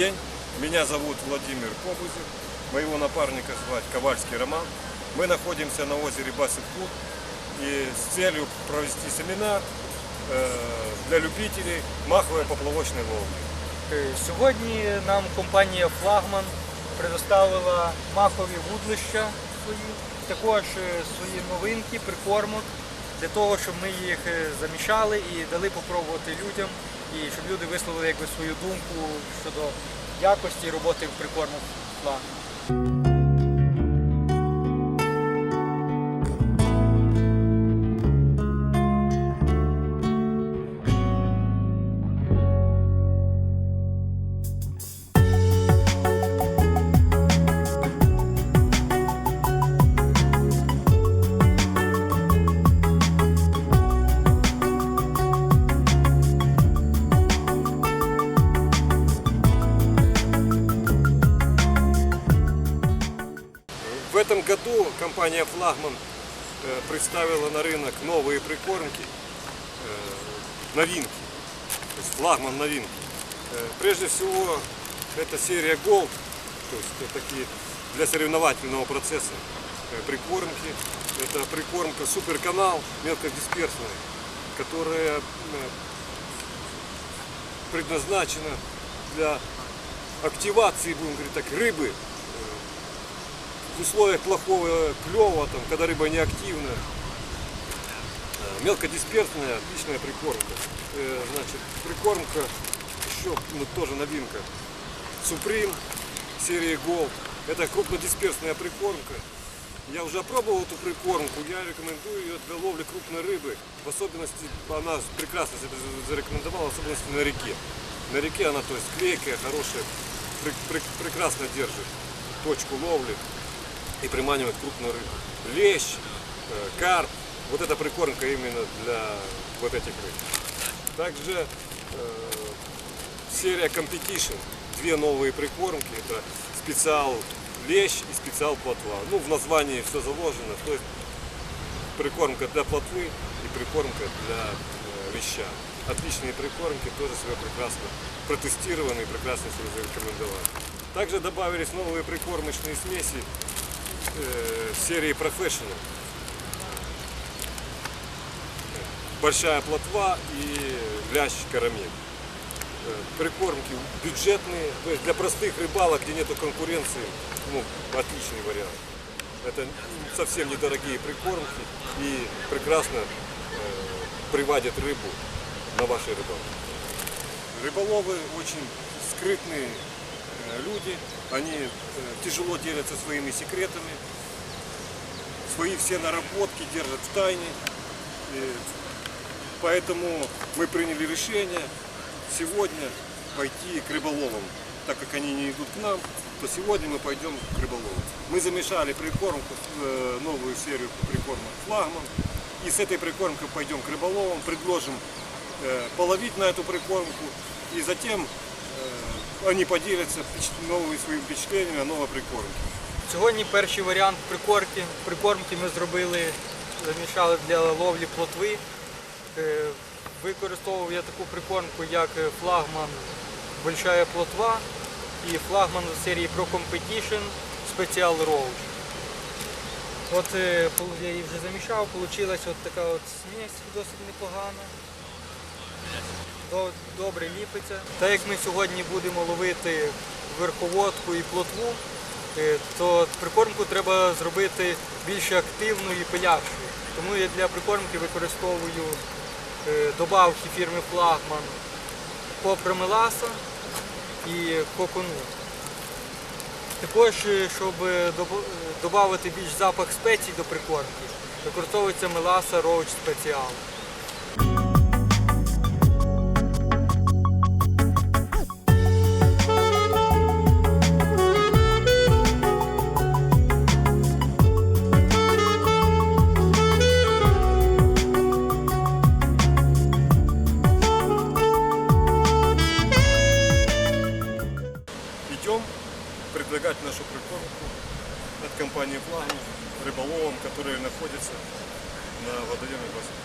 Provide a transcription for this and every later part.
день. Меня зовут Владимир Кобузев. Моего напарника звать Ковальский Роман. Мы находимся на озере Басов Клуб и с целью провести семинар э, для любителей маховой поплавочной ловли. Е, Сьогодні нам компанія Флагман предоставила махові вудлища свої, також е, свої новинки, прикормок, для того, щоб ми їх е, замішали і дали попробувати людям, і щоб люди висловили якби, свою думку щодо якості роботи в прикорму В этом году компания «Флагман» э, представила на рынок новые прикормки, э, новинки, то есть «Флагман» новинки. Э, Прежде всего, это серия Gold, то есть такие для соревновательного процесса прикормки. Это прикормка суперканал мелкодисперсная, которая предназначена для активации, будем говорить так, рыбы в условиях плохого клева, там, когда рыба неактивна, э, мелкодисперсная, отличная прикормка. Э, Значит, прикормка еще ну, тоже новинка. Supreme серии Gold. Это крупнодисперсная прикормка. Я уже опробовал эту прикормку, я рекомендую ее для ловли крупной рыбы. В особенности, она прекрасно зарекомендовала, в особенности на реке. На реке она, то есть, клейкая, хорошая, пре- пре- прекрасно держит точку ловли и приманивает крупную рыбу. Лещ, э, карп, вот эта прикормка именно для вот этих рыб. Также э, серия Competition, две новые прикормки, это специал лещ и специал плотва. Ну, в названии все заложено, то есть прикормка для плотвы и прикормка для э, леща. Отличные прикормки, тоже себя прекрасно протестированы и прекрасно себя зарекомендовали. Также добавились новые прикормочные смеси серии Professional. Большая плотва и лящ карамель. Э, Прикормки бюджетные, то есть для простых рыбалок, где нету конкуренции, ну, отличный вариант. Это совсем недорогие прикормки и прекрасно э, приводят рыбу на вашей рыбалке. Рыболовы очень скрытные э, люди, они э, тяжело делятся своими секретами, свои все наработки держат в тайне. И поэтому мы приняли решение сегодня пойти к рыболовам. Так как они не идут к нам, то сегодня мы пойдем к рыболовам. Мы замешали прикормку, э, новую серию прикормок флагман. И с этой прикормкой пойдем к рыболовам, предложим э, половить на эту прикормку. И затем э, они поделятся впечат- новыми своими впечатлениями о новой прикормке. Сьогодні перший варіант прикормки. Прикормки ми зробили, замішали для ловлі плотви. Е, Використовував я таку прикормку, як е, флагман Большая плотва і флагман серії Pro Competition Special Roach. От е, я її вже замішав, вийшла от така от смесь досить непогана. До- Добре ліпиться. Так як ми сьогодні будемо ловити верховодку і плотву, е, то прикормку треба зробити більш активною і пилявшою. Тому я для прикормки використовую е, добавки фірми Флагман копра меласа і коконут. Також, е, щоб додати більш запах спецій до прикормки, використовується меласа Roach Special. Которые находятся на водоеме Басков.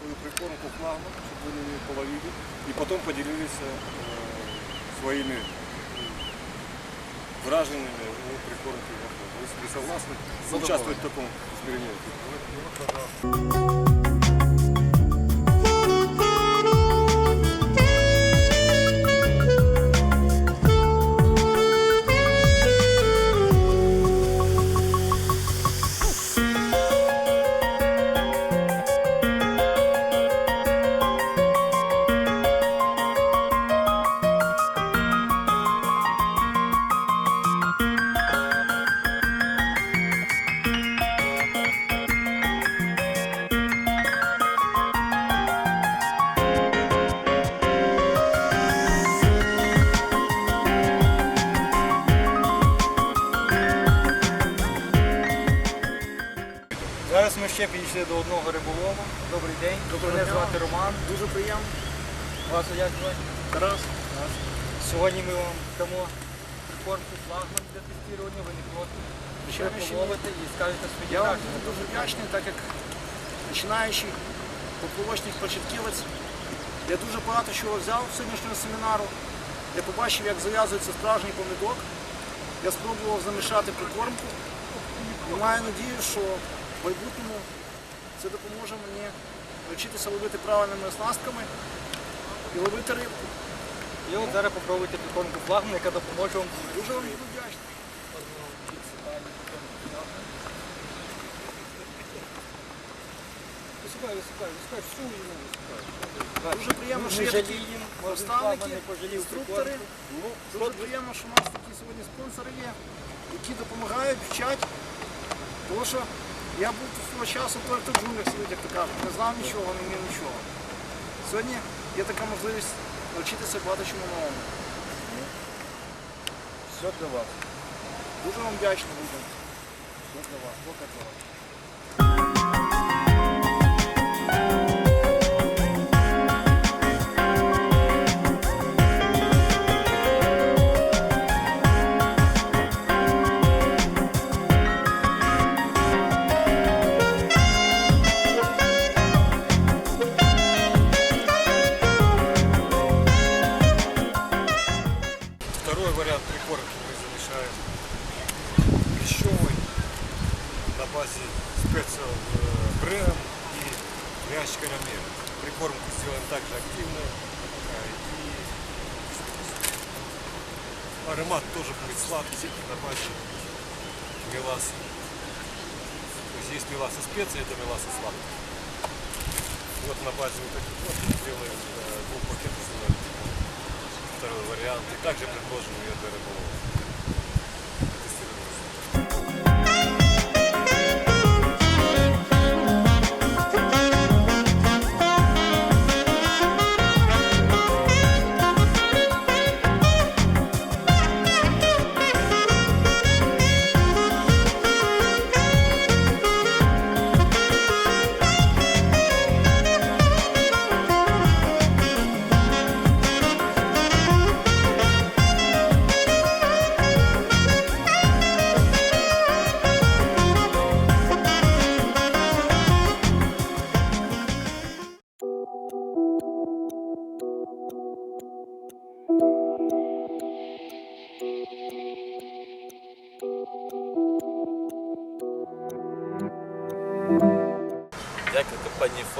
свою прикормку флагман, чтобы вы ее половили, и потом поделились э, своими м, вражениями о прикормке вахтов. Вы, вы согласны участвовать в таком эксперименте? Зараз ми ще підійшли до одного риболову. Добрий день. Мене звати Роман. Дуже приємно. Вас як звати? Тарас. Сьогодні ми вам дамо прикормку флагман для тестування, ви не проти. Звичайно, половите і скажете свої Я вам враження. дуже вдячний, так як починаючий поплавочник початківець. Я дуже багато чого взяв з сьогоднішнього семінару. Я побачив, як зав'язується справжній повідок. Я спробував замішати прикормку і маю надію, що в майбутньому це допоможе мені навчитися ловити правильними оснастками і ловити рибку. І от зараз попробуйте прикормку флагман, яка допоможе вам Дуже вам буду вдячний. Висипай, висипай, висипай, всю її висипай. Дуже приємно, що є такі наставники, інструктори. Ну, дуже приємно, що у нас такі сьогодні спонсори є, які допомагають, вчать. Тому що я був свого часу в джунглях сидить, як то кажуть, не знав нічого, не вмів нічого. Сьогодні є така можливість навчитися багато чому новому. Все для вас. Дуже вам вдячний людям. Все для вас. Бога для вас. Вариант прикормки мы замешаем пищевой на базе специй э, брем и мяч карамель. Прикормку сделаем также активной э, и аромат тоже будет сладкий на базе меласа. То есть есть меласа специи, это меласа сладкая. Вот на базе вот этих вот сделаем э, двух пакетов сделаем второй вариант. И также предложим ее для.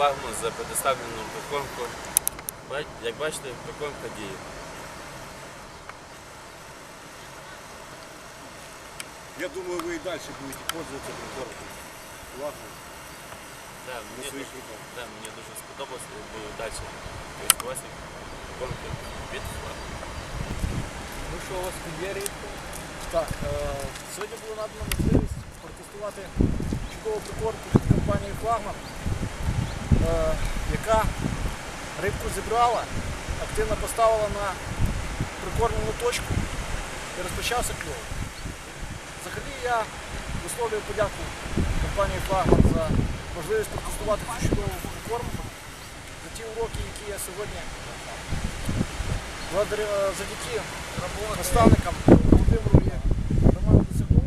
Флагман за предоставлену прикормку. Як бачите, прикормка діє. Я думаю, вы и дальше будете пользоваться прикормкой. Ладно, Да, мені, дуже- да, мені дуже я буду далі користуватися прикормкою від Флагман. Ну що у вас тут є? Так, е, сьогодні було надано можливість протестувати чудову прикормку від компанії Флагман, яка рибку зібрала, активно поставила на прикормлену точку і розпочався кльов. Взагалі я висловлюю подяку компанії Флагман за можливість протестувати цю чудову прикормку, за ті уроки, які я сьогодні благодаря- завдяки наставникам Володимиру і Роману досягнув.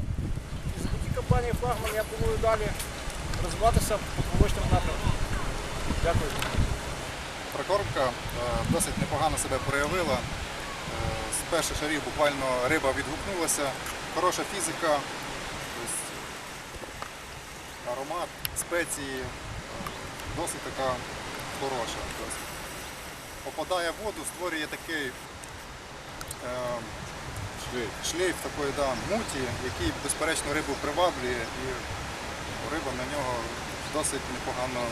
І завдяки компанії Флагман я планую далі розвиватися по побочним напрямкам. Дякую. Прикормка е, досить непогано себе проявила. Е, З перших шарів буквально риба відгукнулася. Хороша фізика, аромат, спеції е, досить така хороша. Попадає в воду, створює такий шлейф такої да, муті, який безперечно рибу приваблює і риба на нього досить непогано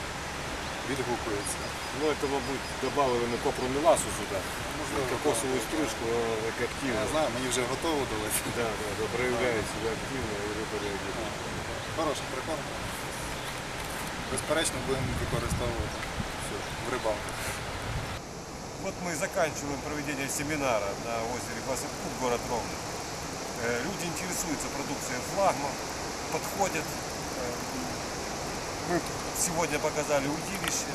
відгукується. Ну, это, мабуть, добавили на копру меласу сюди. Можливо, Кокосову стружку, вона так Я активно. знаю, мені вже готово дали. Да, да, да, проявляє себе активно і риба реагує. Хороша прикормка. Безперечно, будемо використовувати в рибалках. Вот мы заканчиваем проведение семинара на озере Басыпут, город Ровно. Э, Люди интересуются продукцией флагман, подходят. Э, Мы сегодня показали удилище.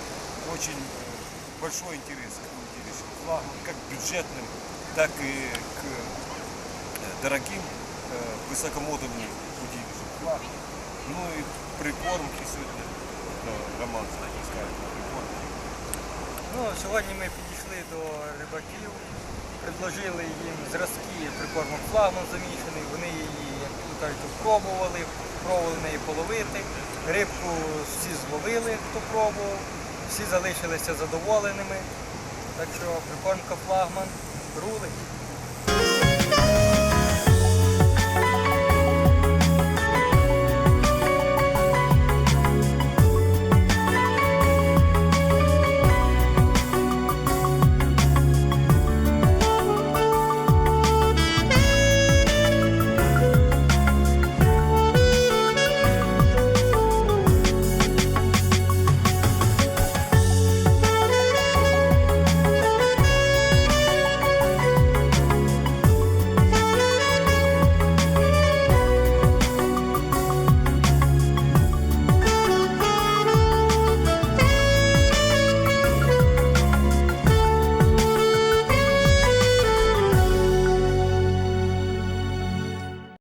Очень э, большой интерес к удилищам флагман, как к бюджетным, так и к э, дорогим э, высокомодульным удилищам флагман. Ну и прикормки сегодня. Это Роман, кстати, скажет на прикормке. Ну, сьогодні ми підійшли до рибаків, предложили їм зразки прикормок флагман замішаний, вони її, як то кажуть, пробували, пробували неї половити. Рибку всі зловили, хто пробував, всі залишилися задоволеними. Так що прикормка флагман рулить.